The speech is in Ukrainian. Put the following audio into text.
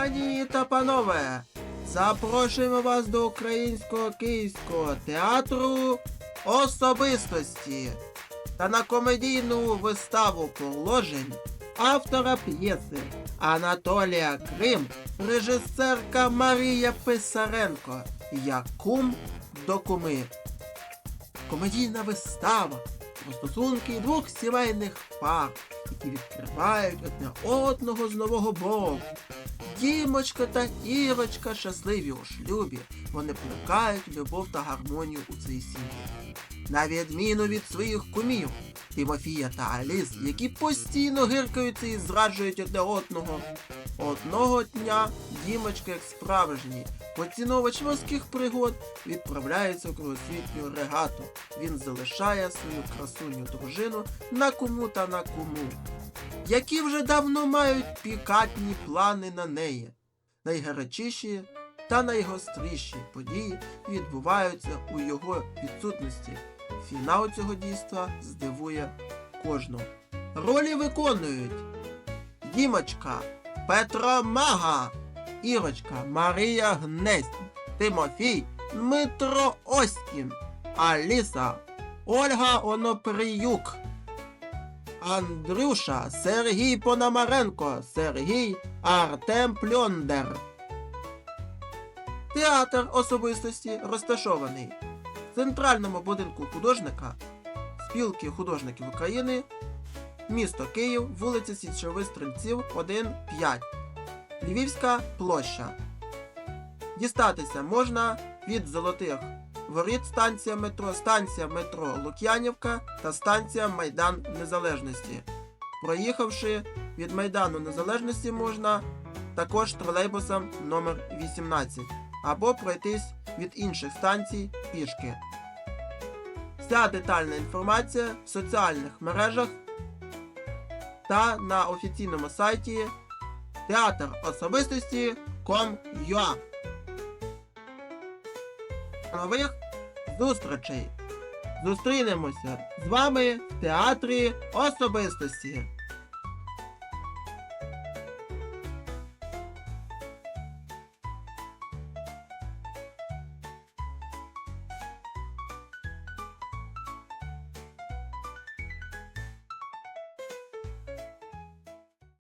Пані та панове, запрошуємо вас до українського київського театру особистості та на комедійну виставу положень автора п'єси Анатолія Крим, режисерка Марія Писаренко, як кум до куми. Комедійна вистава про стосунки двох сімейних пар, які відкривають одне одного з нового боку. Дімочка та Ірочка щасливі у шлюбі. Вони плекають любов та гармонію у цій сім'ї. На відміну від своїх кумів Тимофія та Аліс, які постійно гиркаються і зраджують одне одного. Одного дня Дімочка, як справжній поціновувач морських пригод, відправляється в кругосвітню регату. Він залишає свою красуню дружину на куму та на куму які вже давно мають пікантні плани на неї. Найгарячіші та найгостріші події відбуваються у його відсутності. Фінал цього дійства здивує кожного. Ролі виконують Дімочка Петро Мага, Ірочка Марія Гнесть, Тимофій Дмитро Оськін, Аліса Ольга Онопріюк. Андрюша, Сергій Пономаренко, Сергій Артем Пльондер. Театр особистості розташований в центральному будинку художника Спілки художників України, місто Київ, вулиця Січових Стрільців, 1, 5, Львівська площа. Дістатися можна від золотих воріт станція метро, станція метро Лук'янівка та станція Майдан Незалежності. Проїхавши від Майдану Незалежності можна також тролейбусом номер 18 або пройтись від інших станцій пішки. Вся детальна інформація в соціальних мережах та на офіційному сайті театр особистості Com.ua. Нових зустрічей! Зустрінемося з вами в театрі особистості.